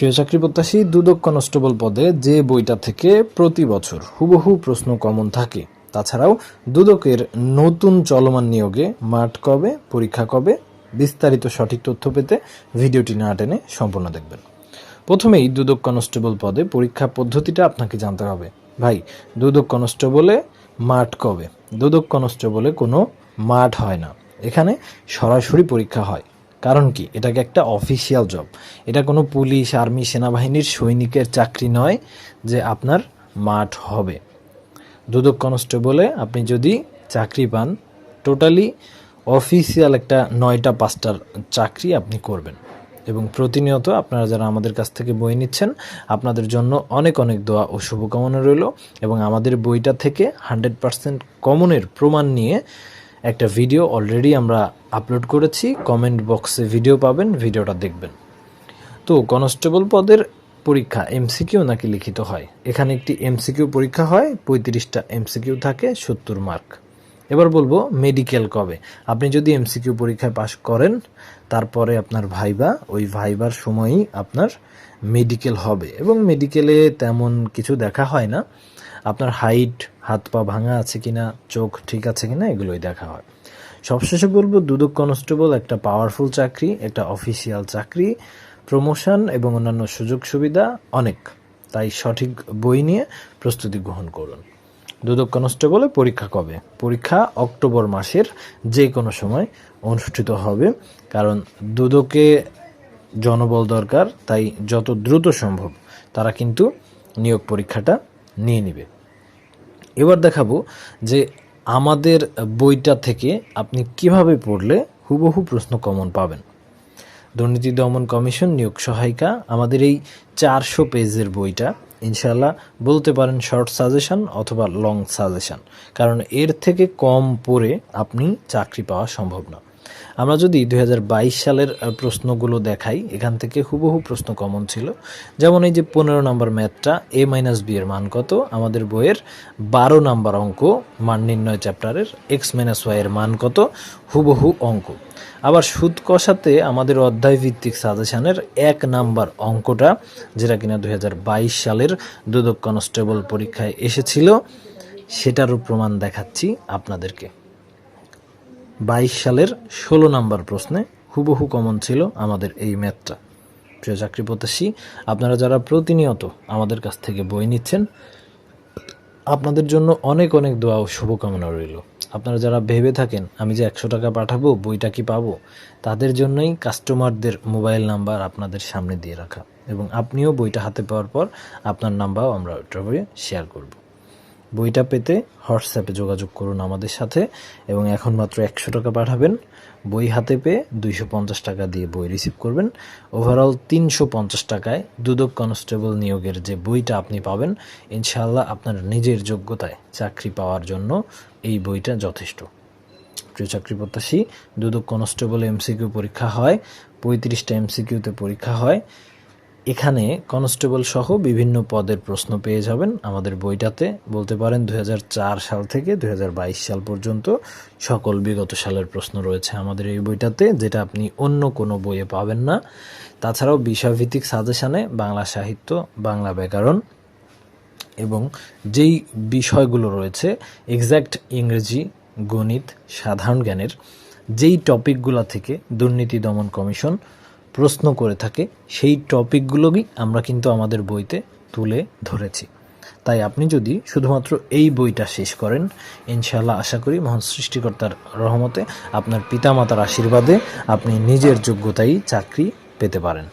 প্রিয় চাকরি প্রত্যাশী দুদক কনস্টেবল পদে যে বইটা থেকে প্রতি বছর হুবহু প্রশ্ন কমন থাকে। তাছাড়াও দুদকের নতুন চলমান নিয়োগে মাঠ কবে, পরীক্ষা কবে, বিস্তারিত সঠিক তথ্য পেতে ভিডিওটি না টেনে সম্পূর্ণ দেখবেন। প্রথমেই দুদক কনস্টেবল পদে পরীক্ষা পদ্ধতিটা আপনাকে জানতে হবে। ভাই, দুদক কনস্টেবলে মাঠ কবে? দুদক কনস্টেবলে কোনো মাঠ হয় না। এখানে সরাসরি পরীক্ষা হয়। কারণ কি? এটাকে একটা অফিসিয়াল জব এটা কোনো পুলিশ আর্মি সেনাবাহিনীর সৈনিকের চাকরি নয় যে আপনার মাঠ হবে। দুদক কনস্টেবলে আপনি যদি চাকরি পান টোটালি অফিসিয়াল একটা নয়টা, পাঁচটার চাকরি আপনি করবেন। এবং প্রতিনিয়ত আপনারা যারা আমাদের কাছ থেকে বই নিচ্ছেন, আপনাদের জন্য অনেক অনেক দোয়া ও শুভকামনা রইল এবং আমাদের বইটা থেকে হান্ড্রেড পার্সেন্ট কমনের প্রমাণ নিয়ে একটা ভিডিও অলরেডি আমরা আপলোড করেছি। কমেন্ট বক্সে ভিডিও পাবেন ভিডিওটা দেখবেন। তো কনস্টেবল পদের পরীক্ষা এমসিকিউ নাকি লিখিত হয়? এখানে একটি এমসিকিউ পরীক্ষা হয়, পঁয়ত্রিশটা এমসিকিউ থাকে, সত্তর মার্ক এবার বলব মেডিকেল কবে? আপনি যদি এমসিকিউ পরীক্ষায় পাশ করেন, তারপরে আপনার ভাইবা, ওই ভাইবার সময়ই আপনার মেডিকেল হবে। এবং মেডিকেলে তেমন কিছু দেখা হয় না। আপনার হাইট হাত পা ভাঙা আছে কিনা, চোখ ঠিক আছে কিনা, এগুলোই দেখা হয়। সবশেষে বলব, দুদক কনস্টেবল একটা পাওয়ারফুল চাকরি, একটা অফিসিয়াল চাকরি প্রমোশন এবং অন্যান্য সুযোগ সুবিধা অনেক। তাই সঠিক বই নিয়ে প্রস্তুতি গ্রহণ করুন। দুদক কনস্টেবলে পরীক্ষা কবে? পরীক্ষা অক্টোবর মাসের যে কোনো সময় অনুষ্ঠিত হবে, কারণ দুদকে জনবল দরকার, তাই যত দ্রুত সম্ভব তারা কিন্তু নিয়োগ পরীক্ষাটা নিয়ে নেবে। এবার দেখাবো যে আমাদের বইটা থেকে আপনি কীভাবে পড়লে হুবহু প্রশ্ন কমন পাবেন। দুর্নীতি দমন কমিশন, নিয়োগ সহায়িকা, আমাদের এই চারশো পেজের বইটা ইনশাল্লাহ বলতে পারেন শর্ট সাজেশন অথবা লং সাজেশন, কারণ এর থেকে কম পড়ে আপনি চাকরি পাওয়া সম্ভব না। আমরা যদি দু হাজার বাইশ সালের প্রশ্নগুলো দেখাই, এখান থেকে হুবহু প্রশ্ন কমন ছিল। যেমন এই যে পনেরো নম্বর ম্যাথটা, এ মাইনাস বি এর মান কত? আমাদের বইয়ের বারো নাম্বার অঙ্ক, মান নির্ণয় চ্যাপ্টারের এক্স মাইনাস ওয়াই এর মান কত? হুবহু অঙ্ক। আবার সুদ কষাতে আমাদের অধ্যায় ভিত্তিক সাজেশনের এক নাম্বার অঙ্কটা, যেটা কিনা দু হাজার বাইশ সালের দুদক কনস্টেবল পরীক্ষায় এসেছিল, সেটারও প্রমাণ দেখাচ্ছি আপনাদেরকে। বাইশ সালের ষোলো নাম্বার প্রশ্নে হুবহু কমন ছিল আমাদের এই ম্যাথটা। প্রিয় চাকরি প্রত্যাশী, আপনারা যারা প্রতিনিয়ত আমাদের কাছ থেকে বই নিচ্ছেন, আপনাদের জন্য অনেক অনেক দোয়া ও শুভকামনা রইল। আপনারা যারা ভেবে থাকেন, আমি যে একশো টাকা পাঠাবো, বইটা কি পাবো, তাদের জন্যই কাস্টমারদের মোবাইল নাম্বার আপনাদের সামনে দিয়ে রাখা এবং আপনিও বইটা হাতে পাওয়ার পর আপনার নাম্বারও আমরা ওইটা শেয়ার করব। বইটা পেতে হোয়াটসঅ্যাপে যোগাযোগ করুন আমাদের সাথে এবং এখন মাত্র একশো টাকা পাঠাবেন। বই হাতে পেয়ে দুইশো পঞ্চাশ টাকা দিয়ে বই রিসিভ করবেন। ওভারঅল তিনশো পঞ্চাশ টাকায় দুদক কনস্টেবল নিয়োগের যে বইটা আপনি পাবেন, ইনশাআল্লাহ আপনার নিজের যোগ্যতায় চাকরি পাওয়ার জন্য এই বইটা যথেষ্ট। প্রিয় চাকরি প্রত্যাশী, দুদক কনস্টেবল এমসিকিউ পরীক্ষা হয়, পঁয়ত্রিশটা এমসিকিউতে পরীক্ষা হয়। এখানে কনস্টেবল সহ বিভিন্ন পদের প্রশ্ন পেয়ে যাবেন আমাদের বইটাতে। বলতে পারেন দু হাজার চার সাল থেকে দু হাজার বাইশ সাল পর্যন্ত সকল বিগত সালের প্রশ্ন রয়েছে আমাদের এই বইটাতে, যেটা আপনি অন্য কোনো বইয়ে পাবেন না। তাছাড়াও বিষয়ভিত্তিক সাজেশানে বাংলা সাহিত্য, বাংলা ব্যাকরণ এবং যেই বিষয়গুলো রয়েছে এক্স্যাক্ট ইংরেজি, গণিত, সাধারণ জ্ঞানের, যেই টপিকগুলো থেকে দুর্নীতি দমন কমিশন প্রশ্ন করে থাকে, সেই টপিকগুলোই আমরা কিন্তু আমাদের বইতে তুলে ধরেছি। তাই আপনি যদি শুধুমাত্র এই বইটা শেষ করেন ইনশাল্লাহ আশা করি মহান সৃষ্টিকর্তার রহমতে আপনার পিতামাতার আশীর্বাদে আপনি নিজের যোগ্যতায় চাকরি পেতে পারেন।